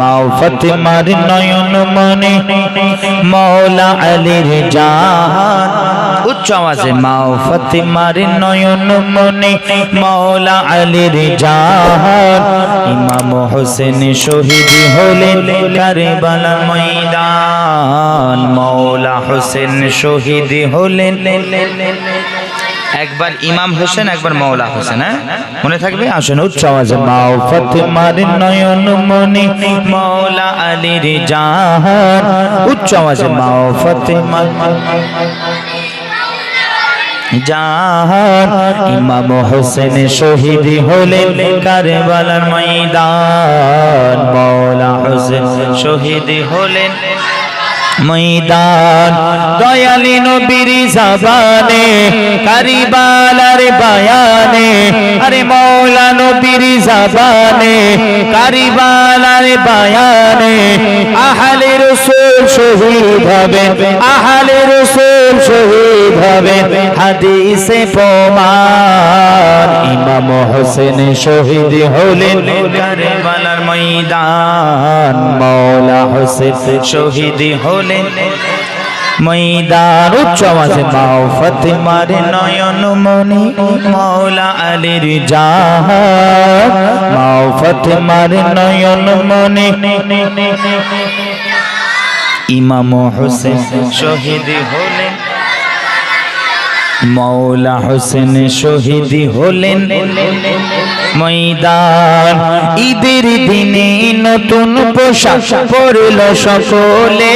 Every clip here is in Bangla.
মাও ফতেমার নয়ন মনে মৌলা আলীর জান। উচ্চ আওয়াজে মাও ফতেমার নয়ন মনে মৌলা আলীর জান। ইমাম হোসেন শহীদ হলেন কারবালা ময়দান। মৌলা হোসেন শহীদ হলেন একবার ইমাম হোসেন, একবার মৌলা হোসেন হ্যাঁ? মনে থাকবে? আসেন, উচ্চ আওয়াজে। মাও ফতেমার নয়ন মনি মৌলা আলীর জাহান। উচ্চ আওয়াজে মাও ফতেমার জাহান। ইমাম হোসেন শহীদ হলেন কারবালার ময়দান। মৌলা হোসেন শহীদ হলেন ময়দান। দয়ালি নবীর জবানে, কারিবালার বায়ানে, আরে মৌলা নবীর জবানে, কারিবালার বায়ানে, আহলে রসুল শহীদ হবে আহলে রসুল শহীদ হবে, হাদিসে প্রমাণ। ইমাম হোসেন শহীদ হলেন কারবালার ময়দান। মৌলা হোসেন শহীদ হলেন ময়দান। উচ্চ আওয়াজে মাও ফতেমার নয়ন মনি মৌলা আলীর জাহান। মাও ফতেমার নয়ন মনি ইমাম হোসেন শহীদ হলেন মৌলা হোসেন শহীদ হলেন ময়দান। ঈদের দিনে নতুন পোশাক পরল সকলে।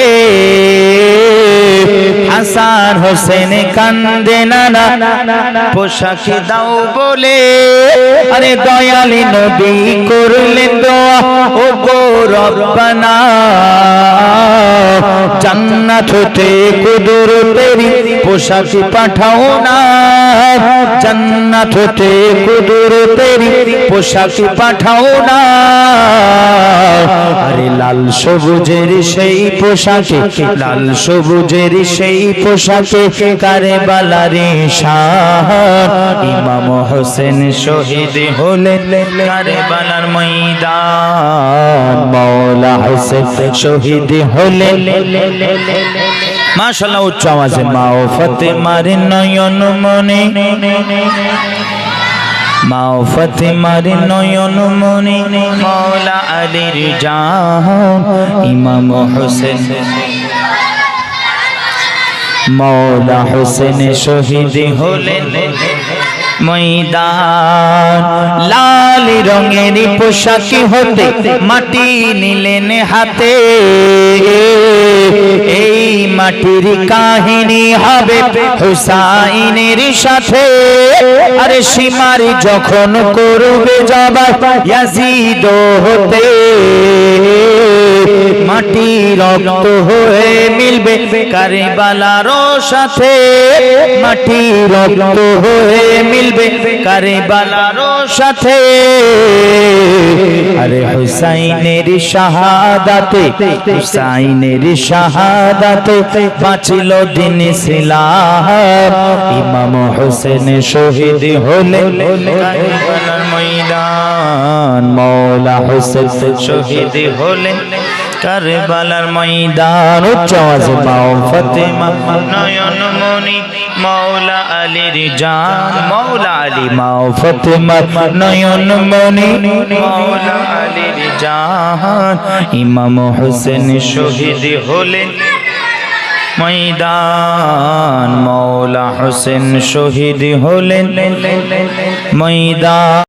হাসান হোসেন কান্দে নানা পোশাক দাও বলে। আরে দয়ালি নবী করলেন দোয়া, ও গো রব্বানা। জান্নাত হতে কুদুর তেরি পোশাক পাঠাও না। জান্নাত হতে কুদুর তেরি পোশাক পাঠাও না। আরে লাল সবুজের সেই পোশাকে, লাল সবুজের সেই পোশাকে কারে বালারে শাহ। ইমাম হোসেন শহীদ হলেন কারে বালার ময়দান। মৌলা হোসেন শহীদ হলেন মাশাল্লাহ উচ্চ আওয়াজে মাও ফতেমার নয়ন মনে মাও ফতেমার নয়ন মনে মৌলা আলীর জাহান, ইমাম হোসেন। মৌলা হোসেন শহীদ হলেন ময়দান। লাল রঙের পোশাক হতে মাটি নিলেন হাতে। মাটির কাহিনী হবে হুসাইনের সাথে। আরে সীমার যখন করবে জবাব ইয়াজিদ হতে। মাটি রক্ত হয়ে মিলবে কারিবালারও সাথে। মাটি রক্ত হয়ে মিলবে কারিবালারও সাথে। আরে হুসাইনের শাহাদাতে হুসাইনের শাহাদাতে বাঁচিল দিন ইসলাম ইমাম হোসেন শহীদ হলে কারবালার ময়দান মৌলা হোসেন শহীদ হলেন কারবালার ময়দান, উচ্চ আওয়াজে মাও ফাতেমা, নয়ন মনি মৌলা আলীর জান মৌলা আলী মাও ফাতেমা, নয়ন মনি মৌলা আলীর জান। ইমাম হোসেন শহীদ হলেন ময়দান মৌলা হোসেন শহীদ হলেন ময়দান।